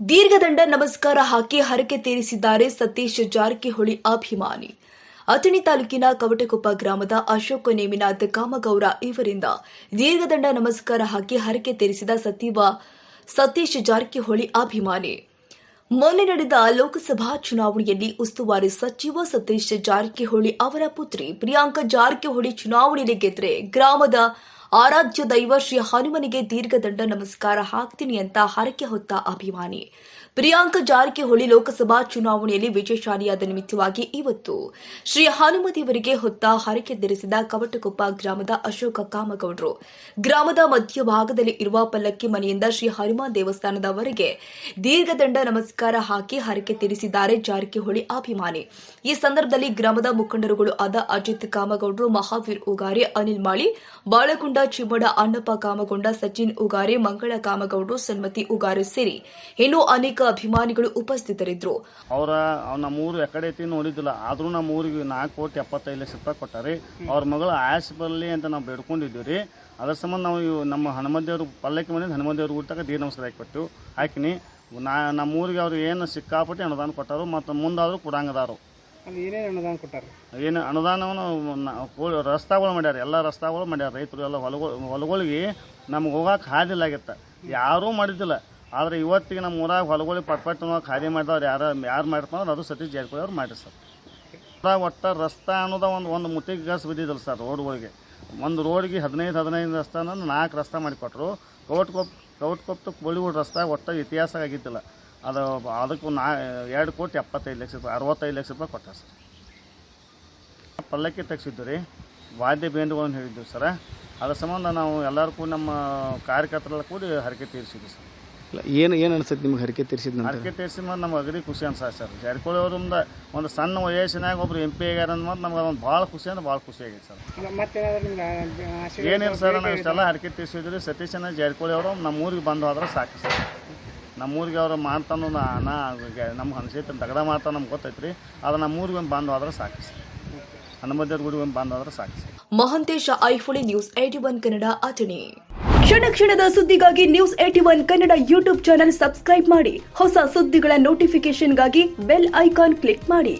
ದೀರ್ಘದಂಡ ನಮಸ್ಕಾರ ಹಾಕಿ ಹರಕೆ ತೀರಿಸಿದ್ದಾರೆ ಸತೀಶ್ ಜಾರಕಿಹೊಳಿ ಅಭಿಮಾನಿ. ಅಥಣಿ ತಾಲೂಕಿನ ಕವಟಕೊಪ್ಪ ಗ್ರಾಮದ ಅಶೋಕ ನೇಮಿನಾಥ್ ಕಾಮಗೌಡ ಇವರಿಂದ ದೀರ್ಘದಂಡ ನಮಸ್ಕಾರ ಹಾಕಿ ಹರಕೆ ತೀರಿಸಿದ ಸಚಿವ ಸತೀಶ್ ಜಾರಕಿಹೊಳಿ ಅಭಿಮಾನಿ. ಮೊನ್ನೆ ನಡೆದ ಲೋಕಸಭಾ ಚುನಾವಣೆಯಲ್ಲಿ ಉಸ್ತುವಾರಿ ಸಚಿವ ಸತೀಶ್ ಜಾರಕಿಹೊಳಿ ಅವರ ಪುತ್ರಿ ಪ್ರಿಯಾಂಕಾ ಜಾರಕಿಹೊಳಿ ಚುನಾವಣೆಯಲ್ಲಿ ಗೆದ್ರೆ ಗ್ರಾಮದ ಆರಾಧ್ಯ ದೈವ ಶ್ರೀ ಹನುಮನಿಗೆ ದೀರ್ಘದಂಡ ನಮಸ್ಕಾರ ಹಾಕ್ತೀನಿ ಅಂತ ಹರಕೆ ಹೊತ್ತ ಅಭಿಮಾನಿ. ಪ್ರಿಯಾಂಕ ಜಾರಕಿಹೊಳಿ ಲೋಕಸಭಾ ಚುನಾವಣೆಯಲ್ಲಿ ವಿಜಯಶಾಲಿಯಾದ ನಿಮಿತ್ತವಾಗಿ ಇವತ್ತು ಶ್ರೀ ಹನುಮದೇವರಿಗೆ ಹೊತ್ತ ಹರಕೆ ಧರಿಸಿದ ಕವಟಕೊಪ್ಪ ಗ್ರಾಮದ ಅಶೋಕ ಕಾಮಗೌಡರು. ಗ್ರಾಮದ ಮಧ್ಯಭಾಗದಲ್ಲಿ ಇರುವ ಪಲ್ಲಕ್ಕಿ ಮನೆಯಿಂದ ಶ್ರೀ ಹನುಮ ದೇವಸ್ಥಾನದವರೆಗೆ ದೀರ್ಘದಂಡ ನಮಸ್ಕಾರ ಹಾಕಿ ಹರಕೆ ತೀರಿಸಿದ್ದಾರೆ ಜಾರಕಿಹೊಳಿ ಅಭಿಮಾನಿ. ಈ ಸಂದರ್ಭದಲ್ಲಿ ಗ್ರಾಮದ ಮುಖಂಡರುಗಳು ಆದ ಅಜಿತ್ ಕಾಮಗೌಡರು, ಮಹಾವೀರ್ ಉಗಾರಿ, ಅನಿಲ್ ಮಾಳಿ, ಬಾಳಗುಂಡ ಚಿಮ್ಮಡ ಅಣ್ಣಪ್ಪ ಕಾಮಗೊಂಡ ಸಚಿನ್ ಉಗಾರೆ, ಮಂಗಳ ಕಾಮಗೌಡರು ಸನ್ಮತಿ ಉಗಾರೆ ಸೇರಿ ಇನ್ನೂ ಅನೇಕ ಅಭಿಮಾನಿಗಳು ಉಪಸ್ಥಿತರಿದ್ದರು. ಅವರ ನಮ್ಮ ಊರು ಎಕಡೆ ಐತಿ ನೋಡಿದ್ದಿಲ್ಲ. ಆದರೂ ನಮ್ಮ ಊರಿಗೆ ನಾಲ್ಕು ಕೋಟಿ ಎಪ್ಪತ್ತೈದು ಲಕ್ಷ ರೂಪಾಯಿ ಕೊಟ್ಟಾರೆ. ಅವ್ರ ಮಗಳು ಆಯಸ್ ಬರಲಿ ಅಂತ ನಾವು ಬೇಡ್ಕೊಂಡಿದ್ದೀವಿ ರೀ. ಅದ್ರ ಸಂಬಂಧ ನಾವು ಇವು ನಮ್ಮ ಹನುಮದೇವ್ರ ಪಲ್ಲಕ್ಕಿ ಮನೆ ಹನುಮದೇವ್ರ ಊಟಕ್ಕೆ ದೀರ್ ನಮಸ್ಕಾರ ಹಾಕಿಬಿಟ್ಟು ಹಾಕಿನಿ. ನಾ ನಮ್ಮ ಊರಿಗೆ ಅವ್ರು ಏನು ಸಿಕ್ಕಾಪಟ್ಟೆ ಅನುದಾನ ಕೊಟ್ಟರು, ಮತ್ತು ಮುಂದಾದರೂ ಕೊಡಂಗದಾರು. ಏನೇನು ಅನುದಾನ ಕೊಟ್ಟಾರೆ ಏನು ಅನುದಾನವನ್ನು ರಸ್ತಾಗಳು ಮಾಡ್ಯಾರ ಎಲ್ಲ ರಸ್ತಾಗಳು ಮಾಡ್ಯಾರ ರೈತರು ಎಲ್ಲ ಹೊಲಗಳು ಹೊಲಗಳಿಗೆ ನಮ್ಗೆ ಹೋಗಕ್ಕೆ ಹಾದಿಲ್ಲಾಗಿತ್ತು ಯಾರೂ ಮಾಡಿದ್ದಿಲ್ಲ. ಆದರೆ ಇವತ್ತಿಗೆ ನಮ್ಮ ಊರಾಗ ಹೊಲಗಳಿಗೆ ಪಟ್ ಪಟ್ ನಾವು ಖಾಲಿ ಮಾಡಿದವ್ರು ಯಾರು ಯಾರು ಮಾಡ್ತಾವ್ರು ಅದು ಸತೀಶ್ ಜಾರಕಿಹೊಳಿ ಅವ್ರು ಮಾಡಿರಿ ಸರ್. ಊರಾಗ ಒಟ್ಟು ರಸ್ತಾ ಅನ್ನೋದ ಒಂದು ಒಂದು ಮುತ್ತಿಗೆ ಗಸ್ ಬಿದ್ದಿದ್ದಿಲ್ಲ ಸರ್ ರೋಡ್ಗಳಿಗೆ. ಒಂದು ರೋಡ್ಗೆ ಹದಿನೈದು ಹದಿನೈದು ರಸ್ತಾನ ನಾಲ್ಕು ರಸ್ತೆ ಮಾಡಿಕೊಟ್ರು. ಕೌಟ್ಕೊಪ್ ಕೌಟ್ಕೊಪ್ತು ಬಾಲಿವುಡ್ ರಸ್ತೆ ಒಟ್ಟು ಇತಿಹಾಸ ಆಗಿದ್ದಿಲ್ಲ. ಅದು ಅದಕ್ಕೂ ನಾ ಎರಡು ಕೋಟಿ ಎಪ್ಪತ್ತೈದು ಲಕ್ಷ ರೂಪಾಯಿ ಅರವತ್ತೈದು ಲಕ್ಷ ರೂಪಾಯಿ ಕೊಟ್ಟ ಸರ್. ಪಲ್ಲಕ್ಕಿ ತೆಗ್ಸಿದ್ದು ರೀ ವಾದ್ಯ ಬೇಂದುಗಳನ್ನು ಹೇಳಿದ್ದೀವಿ ಸರ. ಅದ್ರ ಸಂಬಂಧ ನಾವು ಎಲ್ಲರೂ ಕೂಡ ನಮ್ಮ ಕಾರ್ಯಕರ್ತರೆಲ್ಲ ಕೂಡಿ ಹರಕೆ ತೀರಿಸಿದ್ವಿ ಸರ್. ಇಲ್ಲ ಏನು ಏನು ಅನ್ಸುತ್ತೆ ನಿಮ್ಗೆ ಹರಕೆ ತೀರಿಸಿದ ನಂತರ? ಹರಕೆ ತೀರಿಸಿ ಮೇಲೆ ನಮ್ಗೆ ಅಗದಿ ಖುಷಿ ಅನ್ಸ ಸರ್. ಜಾರಕಿಹೊಳಿ ಅವರಿಂದ ಒಂದು ಸಣ್ಣ ವಯಸ್ಸಿನಾಗ ಒಬ್ರು ಎಂ ಪಿ ಆಗ್ಯಾರ ಅಂದ್ ನಮ್ಗೆ ಒಂದು ಭಾಳ ಖುಷಿ ಅಂದ್ರೆ ಭಾಳ ಖುಷಿ ಆಗೈತೆ ಸರ್. ಏನಿಲ್ಲ ಸರ್ ನಾವು ಇಷ್ಟೆಲ್ಲ ಹರಕೆ ತೀರಿಸಿದ್ರಿ ಸತೀಶನ ಜಾರಕಿಹೊಳಿ ಅವರು ನಮ್ಮ ಊರಿಗೆ ಬಂದು ಹೋದ್ರೆ ಸಾಕು ಸರ್. ನಮ್ಮ ಊರಿಗೆ ಅವ್ರು ಮಾಡ್ತಾನು ನಾ ನಮ್ಮ ಅನ್ಸೈತೆ ದಗಡ ಮಾಡ್ತಾನೆ ನಮ್ಗೆ ಗೊತ್ತೈತೆ ರೀ ಅದು ನಮ್ಮ ಊರಿಗೆ ಒಂದು ಬಂದು ಹೋದ್ರೆ ಸಾಕು ಸರ್. ಹನುಮದೇವ್ರ ಗುಡಿಗೆ ಒಂದು ಬಂದು ಹೋದ್ರೆ ಸಾಕು sir. Mahantesha Aiholi news AT one Kannada Athani. ಕ್ಷಣ ಕ್ಷಣದ ಸುದ್ದಿಗಾಗಿ news AT one Kannada YouTube channel subscribe ಮಾಡಿ. ಹೊಸ ಸುದ್ದಿಗಳ ನೋಟಿಫಿಕೇಶನ್ಗಾಗಿ ಬೆಲ್ ಐಕಾನ್ ಕ್ಲಿಕ್ ಮಾಡಿ.